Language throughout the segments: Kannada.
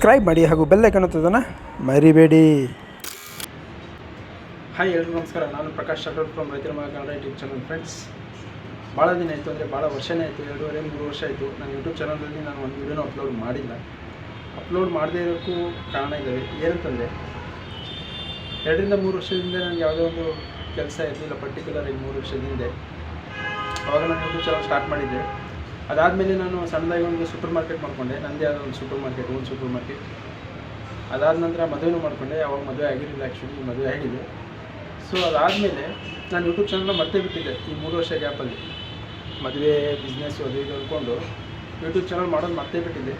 ಸಬ್ಸ್ಕ್ರೈಬ್ ಮಾಡಿ ಹಾಗೂ ಬೆಲ್ಲ ಒತ್ತೋದನ್ನು ಮರಿಬೇಡಿ. ಹಾಯ್ ಎಲ್ರಿಗೂ ನಮಸ್ಕಾರ. ನಾನು ಪ್ರಕಾಶ್ ಶಟರ್ ಫ್ರಮ್ ರೈತರ ಮಗ ಕನ್ನಡ ಯೂಟ್ಯೂಬ್ ಚಾನಲ್ ಫ್ರೆಂಡ್ಸ್ ಭಾಳ ದಿನ ಆಯಿತು ಅಂದರೆ ಭಾಳ ವರ್ಷನೇ ಆಯಿತು, ಎರಡೂವರೆ, ಮೂರು ವರ್ಷ ಆಯಿತು. ನಾನು ಯೂಟ್ಯೂಬ್ ಚಾನಲಲ್ಲಿ ನಾನು ಒಂದು ವೀಡಿಯೋನ ಅಪ್ಲೋಡ್ ಮಾಡಿಲ್ಲ. ಅಪ್ಲೋಡ್ ಮಾಡದೇ ಇರೋಕ್ಕೂ ಕಾರಣ ಇದ್ದಾವೆ ಏನಂತಂದರೆ, ಎರಡರಿಂದ ಮೂರು ವರ್ಷದಿಂದ ನನಗೆ ಯಾವುದೋ ಒಂದು ಕೆಲಸ ಇರಲಿಲ್ಲ ಪರ್ಟಿಕ್ಯುಲರ್ ಆಗಿ ಮೂರು ವರ್ಷದಿಂದ ಅವಾಗ ನಾನು ಯೂಟ್ಯೂಬ್ ಚಾನಲ್ ಸ್ಟಾರ್ಟ್ ಮಾಡಿದ್ದೆ. ಅದಾದಮೇಲೆ ನಾನು ಸಣ್ಣದಾಗಿ ಒಂದು ಸೂಪರ್ ಮಾರ್ಕೆಟ್ ಮಾಡಿಕೊಂಡೆ. ನಂದೇ ಆದ ಒಂದು ಸೂಪರ್ ಮಾರ್ಕೆಟ್ ಒಂದು ಸೂಪರ್ ಮಾರ್ಕೆಟ್ ಅದಾದ ನಂತರ ಮದುವೆನೂ ಮಾಡಿಕೊಂಡೆ. ಅವಾಗ ಮದುವೆ ಆಗಿರಲಿಲ್ಲ ಆ್ಯಕ್ಚುಲಿ ಮದುವೆ ಆಗಿದೆ. ಸೊ ಅದಾದಮೇಲೆ ನಾನು ಯೂಟ್ಯೂಬ್ ಚಾನಲ್ನ ಮರ್ತೇ ಬಿಟ್ಟಿದ್ದೆ ಈ ಮೂರು ವರ್ಷ ಗ್ಯಾಪಲ್ಲಿ ಮದುವೆ ಬಿಸ್ನೆಸ್ ಅದು ಇದು ಅಂದ್ಕೊಂಡು ಯೂಟ್ಯೂಬ್ ಚಾನಲ್ ಮಾಡೋದು ಮರ್ತೇ ಬಿಟ್ಟಿದ್ದೆ.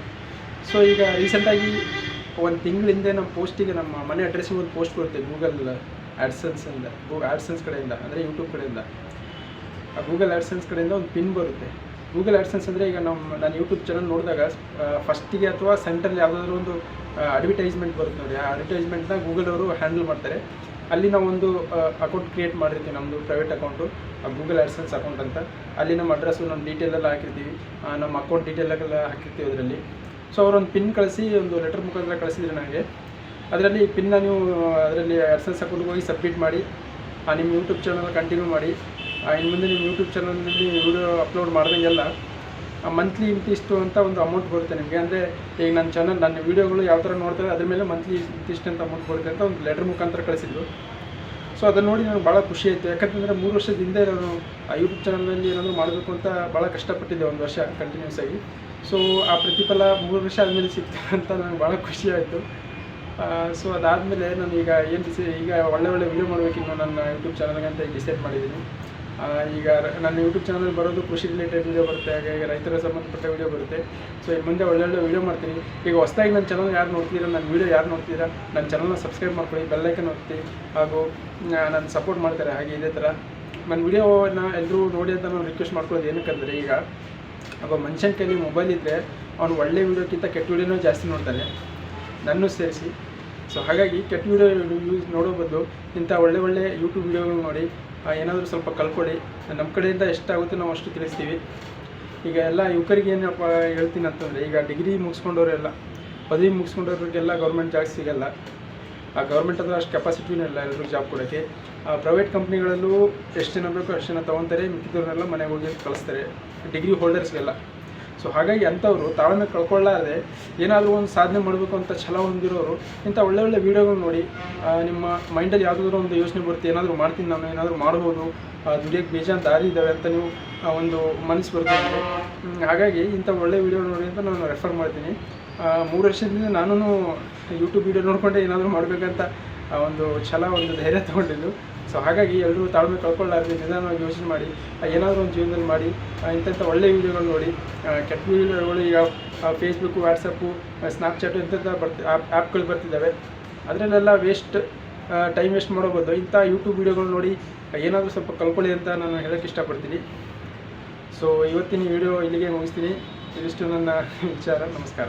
ಸೊ ಈಗ ರೀಸೆಂಟಾಗಿ ಒಂದು ತಿಂಗಳ ಹಿಂದೆ ನಮ್ಮ ಪೋಸ್ಟಿಗೆ ನಮ್ಮ ಮನೆ ಅಡ್ರೆಸ್ಸಿಗೆ ಒಂದು ಪೋಸ್ಟ್ ಬರುತ್ತೆ ಗೂಗಲ್ ಆ್ಯಡ್ಸನ್ಸಿಂದ ಗೂ ಆ್ಯಡ್ಸನ್ಸ್ ಕಡೆಯಿಂದ, ಅಂದರೆ ಯೂಟ್ಯೂಬ್ ಕಡೆಯಿಂದ. ಆ ಗೂಗಲ್ ಆ್ಯಡ್ಸನ್ಸ್ ಕಡೆಯಿಂದ ಒಂದು ಪಿನ್ ಬರುತ್ತೆ. ಗೂಗಲ್ ಆ್ಯಡ್ಸೆನ್ಸ್ ಅಂದರೆ ಈಗ ನಮ್ಮ ನಾನು ಯೂಟ್ಯೂಬ್ ಚಾನಲ್ ನೋಡಿದಾಗ ಫಸ್ಟಿಗೆ ಅಥವಾ ಸೆಂಟ್ರಲ್ಲಿ ಯಾವುದಾದ್ರೂ ಒಂದು ಅಡ್ವರ್ಟೈಸ್ಮೆಂಟ್ ಬರುತ್ತೆ ನೋಡಿ. ಆ ಅಡ್ವರ್ಟೈಸ್ಮೆಂಟ್ನ ಗೂಗಲ್ ಅವರು ಹ್ಯಾಂಡಲ್ ಮಾಡ್ತಾರೆ. ಅಲ್ಲಿ ನಾವು ಒಂದು ಅಕೌಂಟ್ ಕ್ರಿಯೇಟ್ ಮಾಡಿರ್ತೀವಿ ನಮ್ಮದು private account Google AdSense account ಅಂತ. ಅಲ್ಲಿ ನಮ್ಮ ಅಡ್ರೆಸ್ಸು ನಮ್ಮ ಡೀಟೇಲ್ ಎಲ್ಲ ಹಾಕಿರ್ತೀವಿ. ನಮ್ಮ ಅಕೌಂಟ್ ಡೀಟೇಲ್ ಎಲ್ಲ ಹಾಕಿರ್ತೀವಿ ಅದರಲ್ಲಿ. ಸೊ ಅವರೊಂದು ಪಿನ್ ಕಳಿಸಿ, ಒಂದು ಲೆಟರ್ ಮುಖಾಂತರ ಕಳಿಸಿದ್ರು ನನಗೆ ಅದರಲ್ಲಿ ಪಿನ್ನ ನೀವು ಅದರಲ್ಲಿ ಆ್ಯಡ್ಸೆನ್ಸ್ ಅಕೌಂಟ್ಗೆ ಹೋಗಿ ಸಬ್ಮಿಟ್ ಮಾಡಿ ನಿಮ್ಮ ಯೂಟ್ಯೂಬ್ ಚಾನಲ್ ಕಂಟಿನ್ಯೂ ಮಾಡಿ ಇನ್ನು ಮುಂದೆ ನಿಮ್ಮ ಯೂಟ್ಯೂಬ್ ಚಾನಲಲ್ಲಿ ವಿಡಿಯೋ ಅಪ್ಲೋಡ್ ಮಾಡಿದಂಗೆಲ್ಲ ಮಂತ್ಲಿ ಇಂತಿಷ್ಟು ಅಂತ ಒಂದು ಅಮೌಂಟ್ ಬರುತ್ತೆ ನಿಮಗೆ. ಅಂದರೆ ಈಗ ನನ್ನ ಚಾನಲ್ ನನ್ನ ವೀಡಿಯೋಗಳು ಯಾವ ಥರ ನೋಡ್ತಾರೆ, ಅದ್ರ ಮೇಲೆ ಮಂತ್ಲಿ ಇಂತಿಷ್ಟು ಅಂತ ಅಮೌಂಟ್ ಬರುತ್ತೆ ಅಂತ ಒಂದು ಲೆಟರ್ ಮುಖಾಂತರ ಕಳಿಸಿದ್ರು. ಸೊ ಅದನ್ನು ನೋಡಿ ನನಗೆ ಭಾಳ ಖುಷಿ ಆಯಿತು. ಯಾಕಂತಂದರೆ ಮೂರು ವರ್ಷದ ಹಿಂದೆ ನಾನು ಆ ಯೂಟ್ಯೂಬ್ ಚಾನಲಲ್ಲಿ ಏನಾದರೂ ಮಾಡಬೇಕು ಅಂತ ಭಾಳ ಕಷ್ಟಪಟ್ಟಿದ್ದೆ ಒಂದು ವರ್ಷ ಕಂಟಿನ್ಯೂಸ್ ಆಗಿ. ಸೊ ಆ ಪ್ರತಿಫಲ ಮೂರು ವರ್ಷ ಆದಮೇಲೆ ಸಿಕ್ತು ಅಂತ ನನಗೆ ಭಾಳ ಖುಷಿ ಆಯಿತು. ಸೊ ಅದಾದಮೇಲೆ ನಾನು ಈಗ ಏನು ಡಿಸೈ ಈಗ ಒಳ್ಳೆ ಒಳ್ಳೆ ವೀಡಿಯೋ ಮಾಡಬೇಕಿನ್ನು ನನ್ನ ಯೂಟ್ಯೂಬ್ ಚಾನಲ್ಗೆ ಅಂತ ಡಿಸೈಡ್ ಮಾಡಿದ್ದೀನಿ. ಈಗ ನನ್ನ ಯೂಟ್ಯೂಬ್ ಚಾನಲ್ ಬರೋದು ಕೃಷಿ ರಿಲೇಟೆಡ್ ವೀಡಿಯೋ ಬರುತ್ತೆ, ಹಾಗೆ ಈಗ ರೈತರ ಸಂಬಂಧಪಟ್ಟ ವೀಡಿಯೋ ಬರುತ್ತೆ. ಸೊ ಈಗ ಮುಂದೆ ಒಳ್ಳೊಳ್ಳೆ ವೀಡಿಯೋ ಮಾಡ್ತೀನಿ. ಈಗ ಹೊಸದಾಗಿ ನನ್ನ ಚಾನಲ್ ಯಾರು ನೋಡ್ತೀರಾ ನನ್ನ ವೀಡಿಯೋ ಯಾರು ನೋಡ್ತೀರಾ ನನ್ನ ಚಾನಲ್ನ ಸಬ್ಸ್ಕ್ರೈಬ್ ಮಾಡ್ಕೊಳ್ಳಿ ಬೆಲ್ಲೈಕನ್ ಒತ್ತಿ, ಹಾಗೂ ನನ್ನ ಸಪೋರ್ಟ್ ಮಾಡ್ತಾರೆ, ಹಾಗೆ ಇದೇ ಥರ ನನ್ನ ವೀಡಿಯೋನ ಎಲ್ಲರೂ ನೋಡಿ ಅಂತ ನಾನು ರಿಕ್ವೆಸ್ಟ್ ಮಾಡ್ಕೊಳ್ಳೋದು ಏನಕ್ಕಂದರೆ, ಈಗ ಒಬ್ಬ ಮನುಷ್ಯನ ಕೈಲಿ ಮೊಬೈಲ್ ಇದ್ದರೆ ಅವ್ನು ಒಳ್ಳೆ ವೀಡಿಯೋಕ್ಕಿಂತ ಕೆಟ್ಟ ವೀಡಿಯೋನೂ ಜಾಸ್ತಿ ನೋಡ್ತಾನೆ. ನನ್ನ ಸೇರಿಸಿ. ಸೊ ಹಾಗಾಗಿ ಕೆಟ್ಟ ವೀಡಿಯೋ ಯೂಸ್ ನೋಡೋ ಬದಲು ಇಂಥ ಒಳ್ಳೆ ಒಳ್ಳೆ ಯೂಟ್ಯೂಬ್ ವೀಡಿಯೋಗಳು ನೋಡಿ ಏನಾದರೂ ಸ್ವಲ್ಪ ಕಲ್ಕೊಡಿ. ನಮ್ಮ ಕಡೆಯಿಂದ ಎಷ್ಟಾಗುತ್ತೆ ನಾವು ಅಷ್ಟು ತಿಳಿಸ್ತೀವಿ. ಈಗ ಎಲ್ಲ ಯುವಕರಿಗೆ ಏನಪ್ಪ ಹೇಳ್ತೀನಿ ಅಂತಂದರೆ, ಈಗ ಡಿಗ್ರಿ ಮುಗಿಸ್ಕೊಂಡವರೆಲ್ಲ, ಪದವಿ ಮುಗಿಸ್ಕೊಂಡವ್ರಿಗೆಲ್ಲ ಗೌರ್ಮೆಂಟ್ ಜಾಬ್ ಸಿಗಲ್ಲ. ಆ ಗೌರ್ಮೆಂಟ್ ಅಂದ್ರೆ ಅಷ್ಟು ಕೆಪಾಸಿಟಿನೂ ಇಲ್ಲ ಎಲ್ಲರೂ ಜಾಬ್ ಕೊಡೋಕ್ಕೆ. ಪ್ರೈವೇಟ್ ಕಂಪ್ನಿಗಳಲ್ಲೂ ಎಷ್ಟು ಜನ ಬೇಕೋ ಅಷ್ಟು ಜನ ತೊಗೊತಾರೆ, ಮಿಕ್ಕಿದವ್ರನ್ನೆಲ್ಲ ಮನೆಗೆ ಹೋಗಿ ಕಳಿಸ್ತಾರೆ. ಡಿಗ್ರಿ ಹೋಲ್ಡರ್ಸ್ಗೆಲ್ಲ ಸೊ ಹಾಗಾಗಿ ಅಂಥವ್ರು ತಾಳ್ಮೆ ಕಳ್ಕೊಳ್ಳಾರದೆ ಏನಾದರೂ ಒಂದು ಸಾಧನೆ ಮಾಡಬೇಕು ಅಂತ ಛಲ ಹೊಂದಿರೋರು, ಇಂಥ ಒಳ್ಳೆ ಒಳ್ಳೆ ವೀಡಿಯೋಗಳು ನೋಡಿ ನಿಮ್ಮ ಮೈಂಡಲ್ಲಿ ಯಾವುದಾದ್ರೂ ಒಂದು ಯೋಚನೆ ಬರುತ್ತೆ, ಏನಾದರೂ ಮಾಡ್ತೀನಿ ನಾನು, ಏನಾದರೂ ಮಾಡ್ಬೋದು ದುಡಿಯೋಕ್ಕೆ ಬೇಜಾನ್ ದಾರಿ ಇದ್ದಾವೆ ಅಂತ ನೀವು ಒಂದು ಮನಸ್ಸು ಬರುತ್ತೆ ಹಾಗಾಗಿ ಇಂಥ ಒಳ್ಳೆ ವೀಡಿಯೋ ನೋಡಿ ಅಂತ ನಾನು ರೆಫರ್ ಮಾಡ್ತೀನಿ. ಮೂರು ವರ್ಷದಿಂದ ನಾನು ಯೂಟ್ಯೂಬ್ ವೀಡಿಯೋ ನೋಡಿಕೊಂಡೆ ಏನಾದರೂ ಮಾಡಬೇಕಂತ ಒಂದು ಛಲ ಒಂದು ಧೈರ್ಯ ತೊಗೊಂಡಿದ್ದು. ಸೊ ಹಾಗಾಗಿ ಎಲ್ಲರೂ ತಾಳ್ಮೆ ಕಳ್ಕೊಳ್ಳಾರ್ದು ನಿಧಾನವಾಗಿ ಯೋಚನೆ ಮಾಡಿ ಏನಾದರೂ ಒಂದು ಜೀವನದಲ್ಲಿ ಮಾಡಿ ಆ, ಇಂಥ ಒಳ್ಳೆ ವೀಡಿಯೋಗಳು ನೋಡಿ ಆ, ಕೆಟ್ಟ ವೀಡಿಯೋಗಳು ಈಗ ಫೇಸ್ಬುಕ್ಕು ವಾಟ್ಸಪ್ಪು ಸ್ನ್ಯಾಪ್ಚಾಟು ಇಂಥ ಬರ್ತಿ ಆ್ಯಪ್ ಆ್ಯಪ್ಗಳು ಬರ್ತಿದ್ದಾವೆ. ಅದರಲ್ಲೆಲ್ಲ ವೇಸ್ಟ್ ಟೈಮ್ ವೇಸ್ಟ್ ಮಾಡೋಬೋದು ಇಂಥ ಯೂಟ್ಯೂಬ್ ವೀಡಿಯೋಗಳು ನೋಡಿ ಏನಾದರೂ ಸ್ವಲ್ಪ ಕಳ್ಕೊಳ್ಳಿ ಅಂತ ನಾನು ಹೇಳೋಕ್ಕೆ ಇಷ್ಟಪಡ್ತೀನಿ. ಸೊ ಇವತ್ತಿನ ವಿಡಿಯೋ ಇಲ್ಲಿಗೆ ಮುಗಿಸ್ತೀನಿ. ಇದಿಷ್ಟು ನನ್ನ ವಿಚಾರ. ನಮಸ್ಕಾರ.